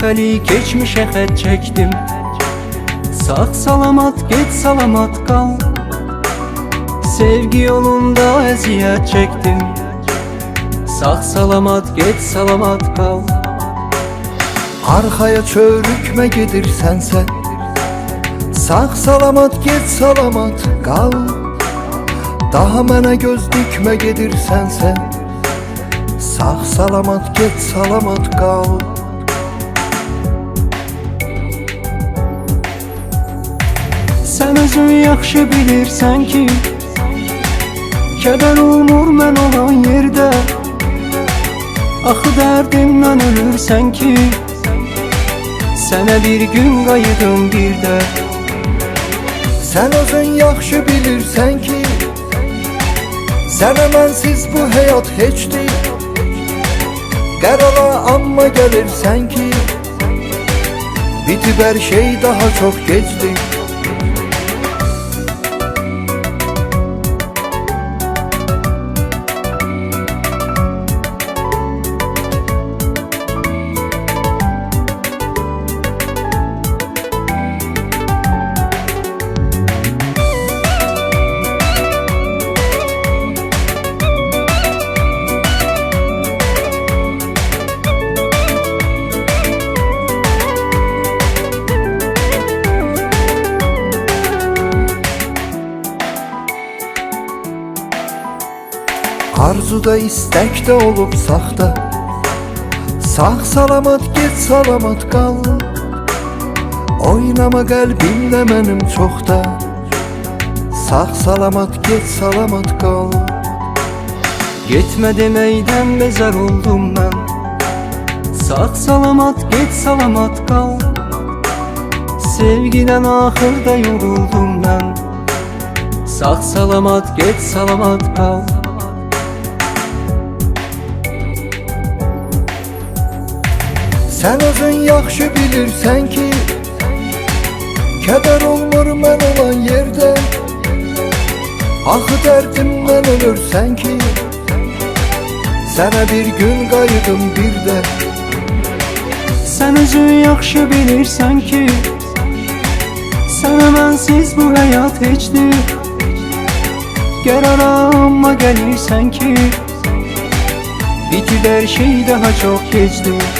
Defeli geçmişe xət çektim. Sağ salamat get salamat kal. Sevgi yolunda əziyyət çektim. Sağ salamat get salamat kal. Arkaya çörükme gedirsen sen Sağ salamat get salamat kal. Daha mənə göz dikmə gedirsən sən Sağ salamat get salamat kal özün yaxşı bilirsən ki Kədər olmur mən olan yerdə Axı dərdimdən ölürsən ki Sənə bir gün qayıdım bir də Sən özün yaxşı bilirsən ki Sənə mənsiz bu həyat heçdir Qərara amma gəlirsən ki Bitib hər şey daha çox gecdir Arzuda istəkdə olub saxta Sağ salamat get salamat qal Oynama qəlbimlə mənim çoxda Sağ salamat get salamat qal Getmə deməkdən bezar oldum mən Sağ salamat get salamat kal. Sevgiden axırda yoruldum mən Sağ salamat get salamat kal Sən özün yaxşı bilirsən ki Kədər olmur mən olan yerdə Axı dərdimdən ölürsən ki Sənə bir gün qayıdım bir də Sən özün yaxşı bilirsən ki Sənə mənsiz bu həyat heçdir Qərara amma gəlirsən ki Bitib hər şey daha çox gecdir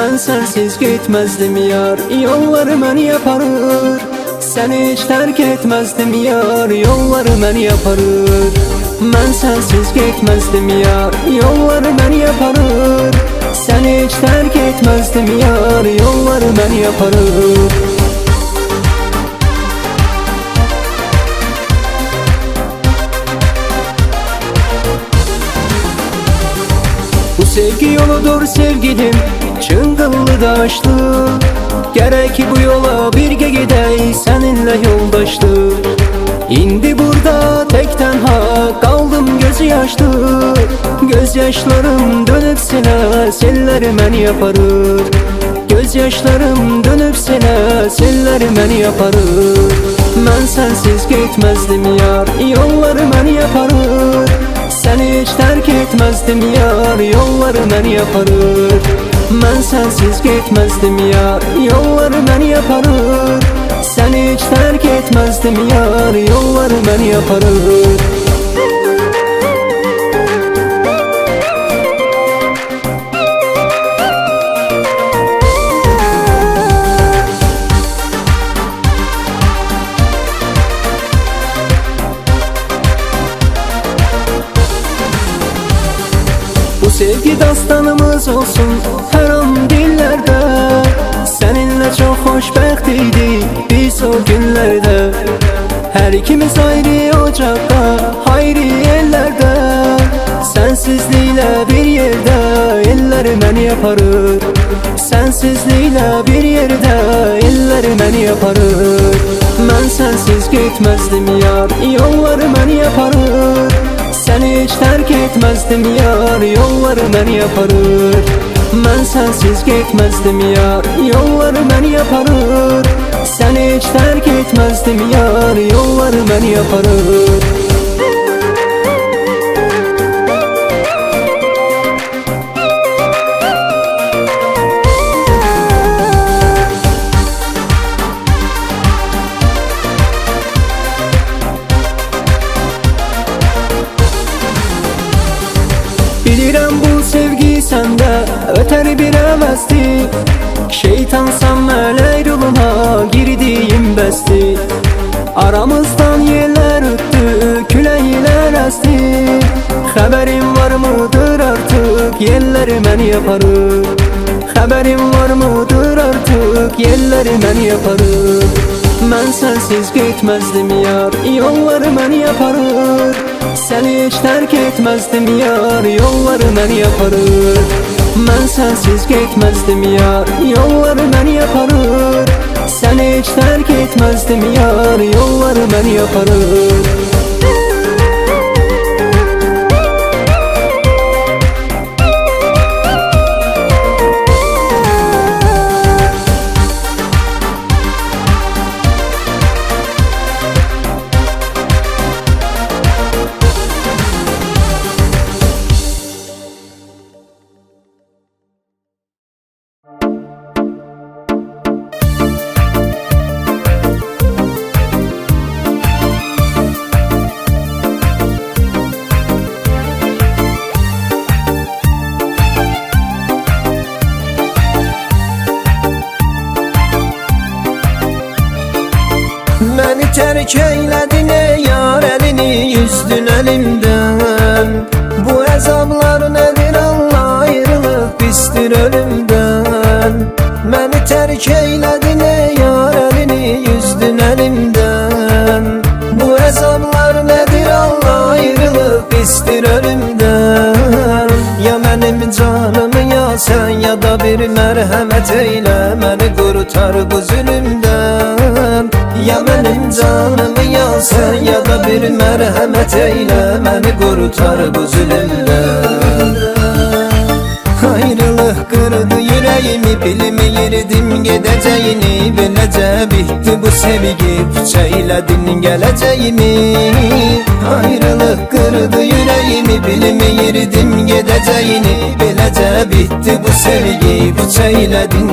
Mən sənsiz getməzdim yar Yolları məni aparır Səni heç tərk etməzdim yar Yolları məni aparır Mən sənsiz getməzdim yar Yolları məni aparır Səni heç tərk etməzdim yar Yolları məni aparır Bu sevgi yoludur sevgilim Çıngıllı daşlı. Gerek bu yola birge gidey Seninle yoldaşlı. İndi burada tek tenha Kaldım gözü yaşlı. Gözyaşlarım dönüp sene Selleri men yaparır Gözyaşlarım dönüp sene Selleri men yaparır Ben sensiz gitmezdim yar Yolları men yaparır seni hiç terk etmezdim yar Yolları men yaparır Ben sensiz gitmezdim yar Yolları men yaparır Seni hiç terk etmezdim yar Yolları men yaparır sevgi dastanımız olsun her an dillerde. Seninle çok hoşbəxt biz o günlerde. Her ikimiz ayrı ocakta Hayri ellerde. Sensizliğiyle bir yerde Eller beni yaparır Sensizliğiyle bir yerde Eller beni yaparır Ben sensiz gitmezdim yar Yolları beni yaparır Seni hiç terk etmezdim yar Yolları beni yaparır Ben sensiz gitmezdim yar Yolları beni yaparır Seni hiç terk etmezdim yar Yolları beni yaparır Sən mələk yoluna girdiyim bəsdi Aramızdan yerlər ötdü, küləklər əsdi Xəbərin var mıdır artıq, yerləri məni yaparır Xəbərin var mıdır artıq, yerləri məni yaparır Mən sənsiz getməzdim yar, yolları məni yaparır Səni heç tərk etməzdim yar, yolları məni yaparır Mən sənsiz getməzdim yar, yolları məni yaparır Səni heç tərk etməzdim yar, yolları məni yaparır bir mərhəmət eylə Məni qurtar bu zülümdən Ya mənim canımı ya sən ya da bir mərhəmət eylə Məni qurtar bu zülümdən yüreğimi bilmeyirdim gedəcəyini Beləcə bitdi bu sevgi. Puça elədin gələcəyimi Ayrılıq qırdı yüreğimi. Bilmeyirdim gedəcəyini Beləcə bitdi bu sevgi. Puça elədin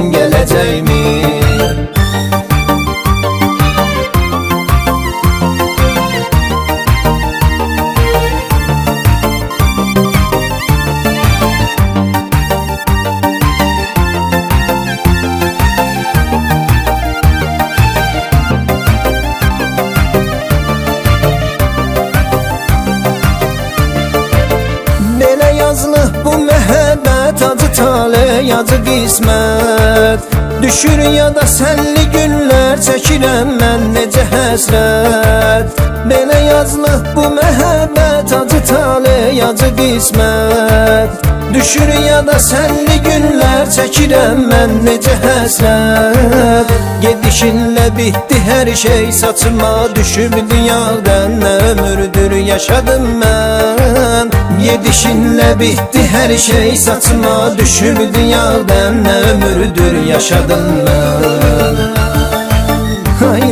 tale, acı qismət Düşür yada sənli günlər çəkirəm mən necə həsrət Belə yazılıb bu məhəbbət acı tale, acı qismət Düşür yada sənli günlər çəkirəm mən necə həsrət Gedişinlə bitdi hər şey saçıma düşüb dünyadan Nə ömürdür yaşadım mən Gedişinlə bitdi hər şey saçıma düşüb dünyadan Nə ömürdür yaşadım mən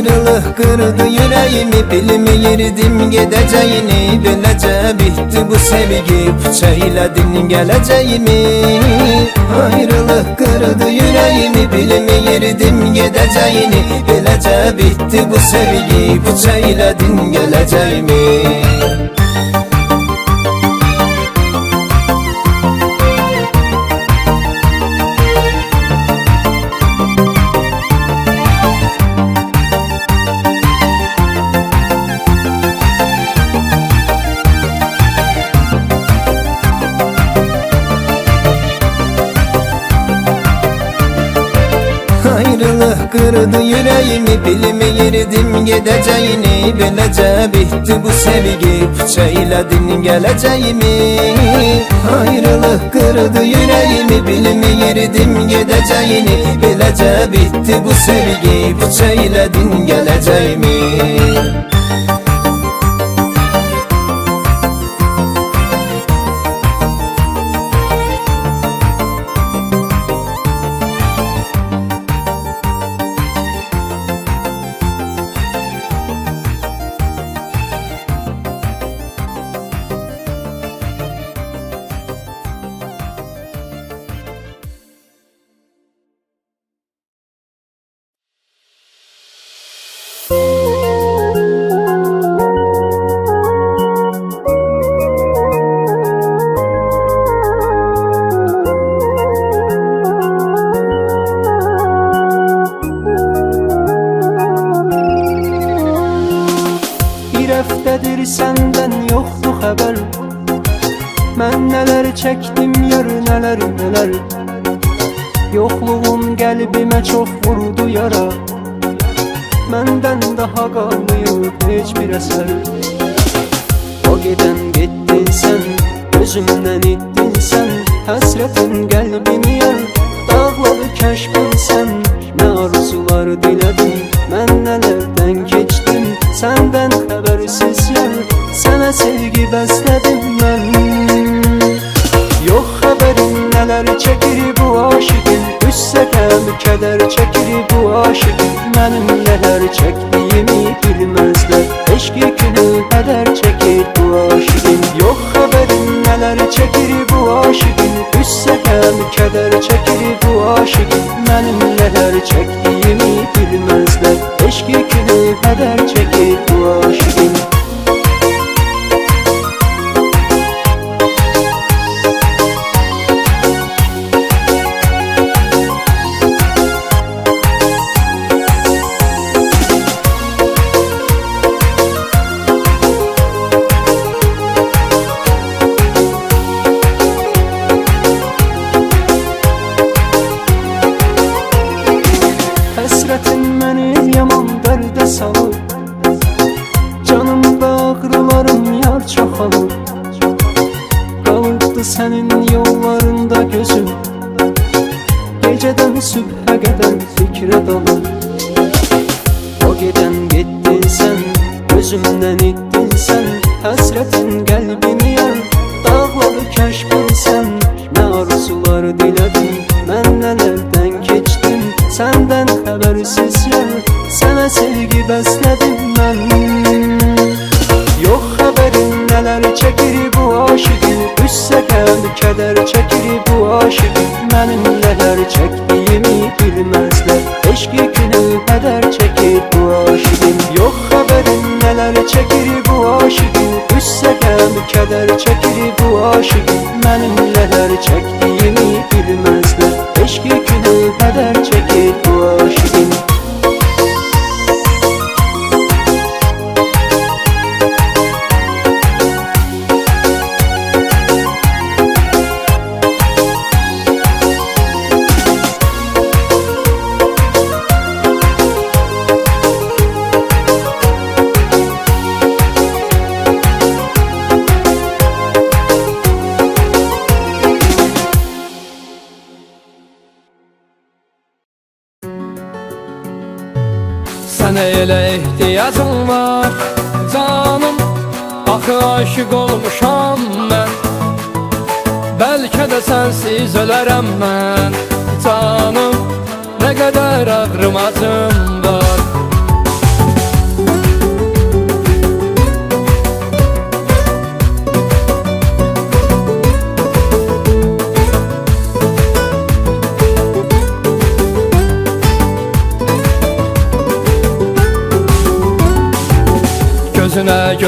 Ayrılıq qırdı yüreğimi bilmeyirdim gedəcəyini Beləcə bitdi bu sevgi puça elədin gələcəyimi Ayrılıq qırdı yüreğimi bilmeyirdim gedəcəyini Beləcə bitdi bu sevgi puça elədin kırdı yüreğimi Bilmeyirdim gideceğini. Beləcə bitti bu sevgi Puçeyledin geleceğimi. Ayrılık kırdı yüreğimi Bilmeyirdim gideceğini. Beləcə bitti bu sevgi Puçeyledin geleceğimi yar, sənə sevgi bəslədim mən Yox xəbərin nələr çəkir bu aşiqin Qüssə qəm, kədər çəkir bu aşiqin Mənim nələr çəkdiyimi bilməzlər Eşqi günü hədər çəkir bu aşiqin Yox xəbərin nələr çəkir bu aşiqin Qüssə qəm, kədər çəkir bu aşiqin Mənim nələr çəkdiyimi aşık olmuşam mən Bəlkə də sənsiz ölərəm mən Canım Nə qədər ağrım acım var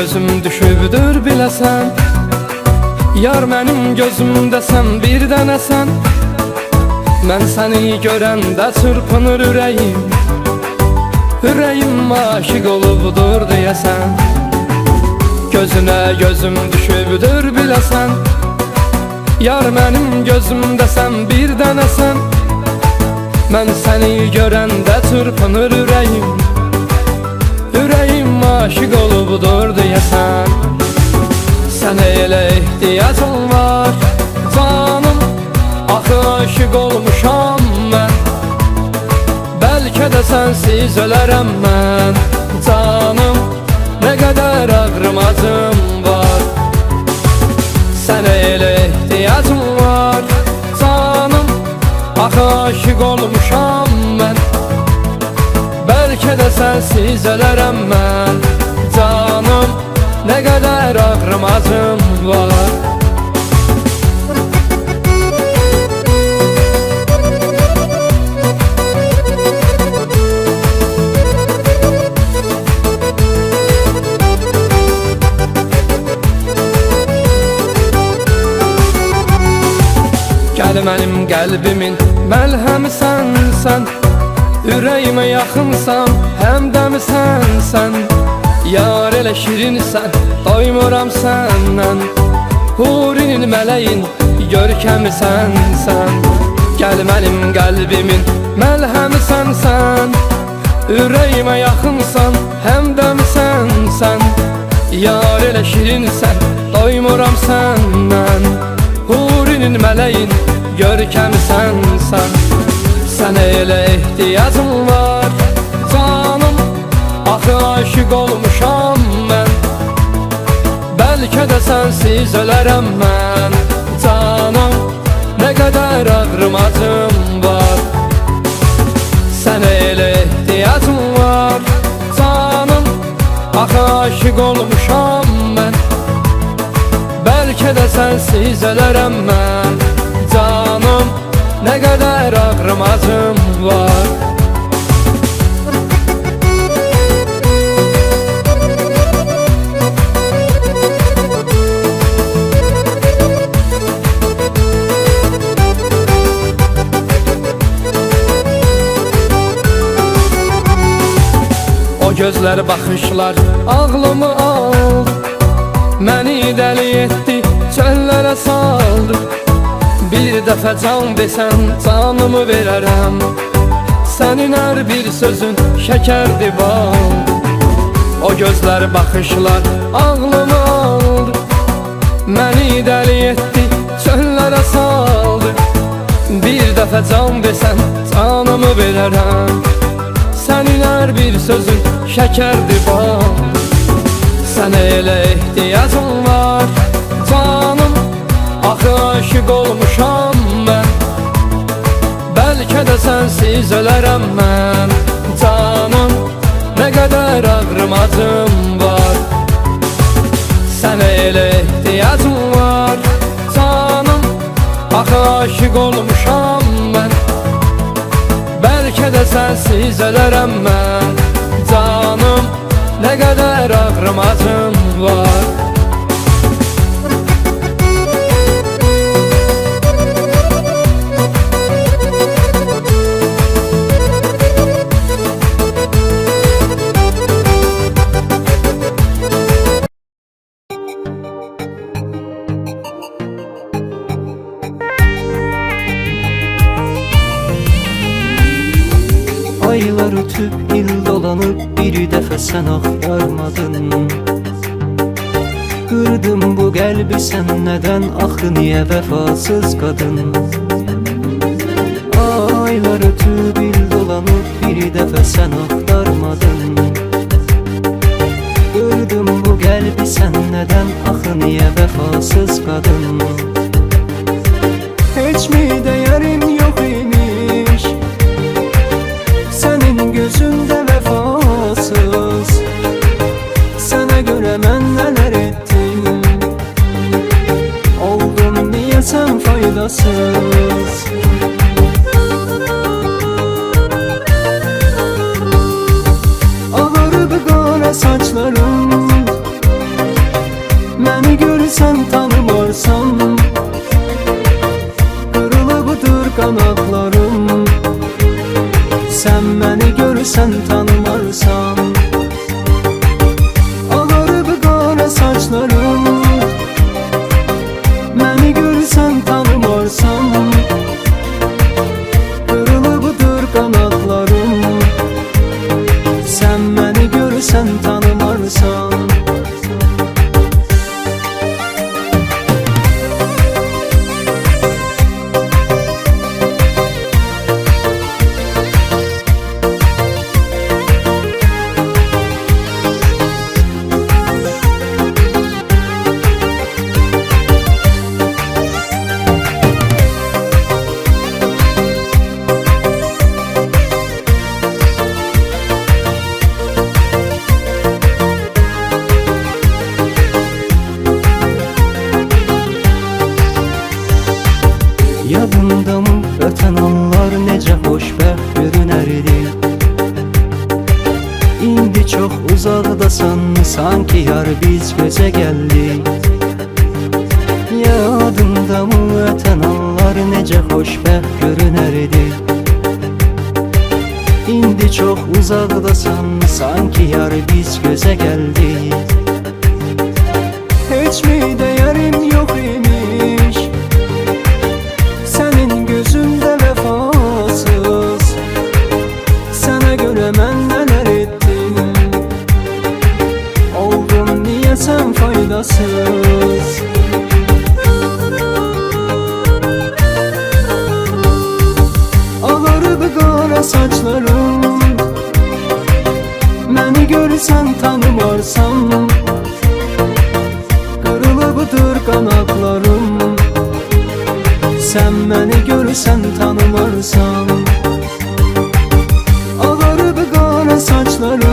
gözüm düşübdür biləsən. Yar mənim gözümdəsən bir dənəsən. Mən səni görəndə çırpınır ürəyim. Ürəyim aşiq olubdur deyəsən. Gözünə gözüm düşübdür biləsən. Yar mənim gözümdəsən bir dənəsən. Mən səni görəndə çırpınır ürəyim Ürəyim aşiq olubdur deyəsən Sənə elə ehtiyacım var. Canım Axı aşiq olmuşam mən Bəlkə də sənsiz ölərəm mən Canım Nə qədər ağrımacım var. Sənə elə ehtiyacım var. Canım Axı aşiq olmuşam mən Bəlkə də sənsiz ölərəm mən ağrımacım var Gəl mənim qəlbimin məlhəmi sənsən Ürəyimə yaxınsan, həmdəmi sənsən Yar elə şirinsən, doymuram səndən Hurinin mələyin, görkəmi sənsən Gəl mənim qəlbimin məlhəmi sənsən Ürəyimə yaxınsan, həmdəmi sənsən Yar elə şirinsən, doymuram səndən Hurinin mələyin, görkəmi sənsən Sənə elə ehtiyacım var Canım, axı aşiq olmuşam Sənsiz ölərəm mən Canım, nə qədər ağrımacım var. Sənə elə ehtiyacım var. Canım, axı aşiq olmuşam mən Bəlkə də sənsiz ölərəm mən Canım, nə qədər ağrımacım var gözlər baxışlar ağlımı aldı Məni dəli etdi, çöllərə saldı. Bir dəfə can desən canımı verərəm Sənin hər bir sözün şəkərdi bal O gözlər baxışlar ağlımı aldı Məni dəli etdi, çöllərə saldı. Bir dəfə can desən canımı verərəm Hər bir sözün şəkərdi bal Sənə elə ehtiyacım var. Canım Axı aşiq olmuşam mən Bəlkə də sənsiz ölərəm mən Canım Nə qədər ağrımacım var. Sənə elə ehtiyacım var. Canım Axı aşiq olmuşam mən Bəlkə də sənsiz ölərəm mən Canım Nə qədər ağrımacım vefasız kadın. Aylar ötüp il dolanıp bir defa sen aktarmadın. Kırdım bu kalbi sen neden ah niye vefasız kadın. Hiç mi değerim sen sen tan Gözleri nece hoşbəxt görünərdi İndi çox uzaqdasan Sanki yar biz gözə gəldik Heç mi də varsa Ağlar bir saçları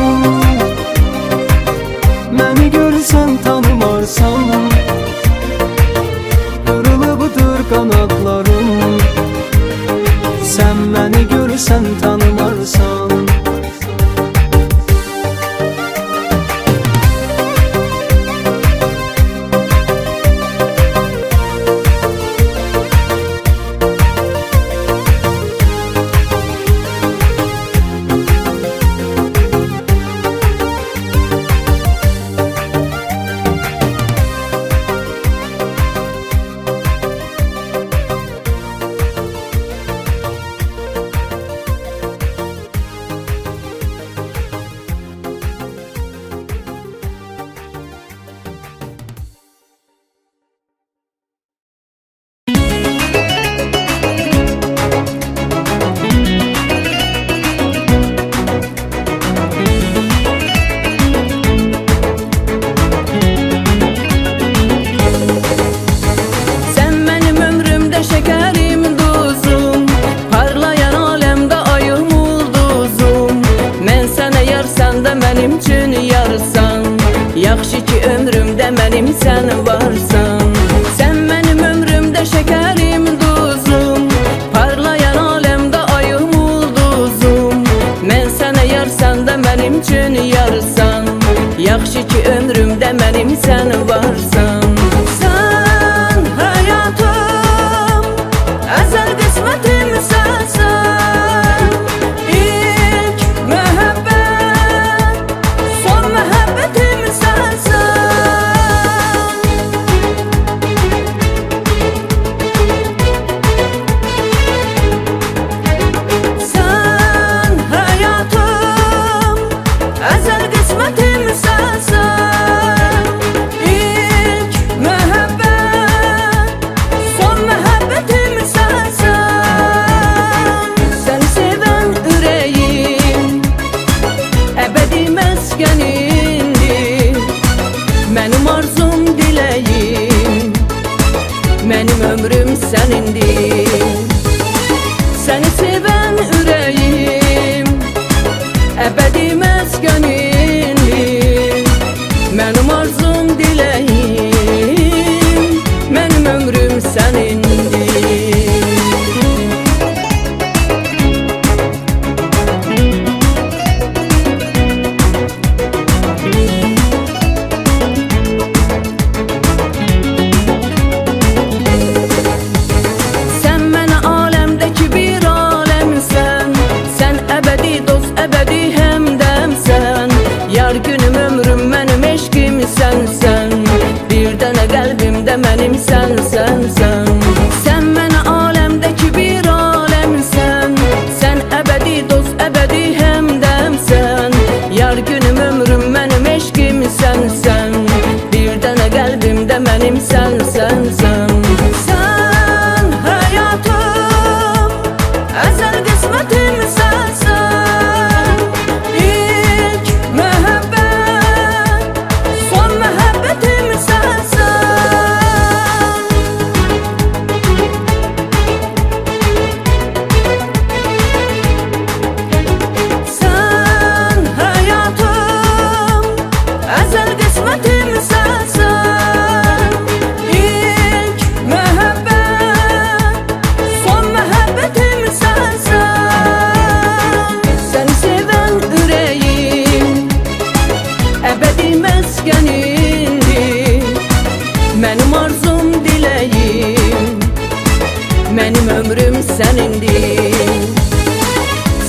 Benim ömrüm senindi.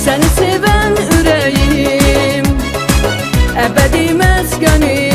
Seni seven ürəyim Əbədi məskənim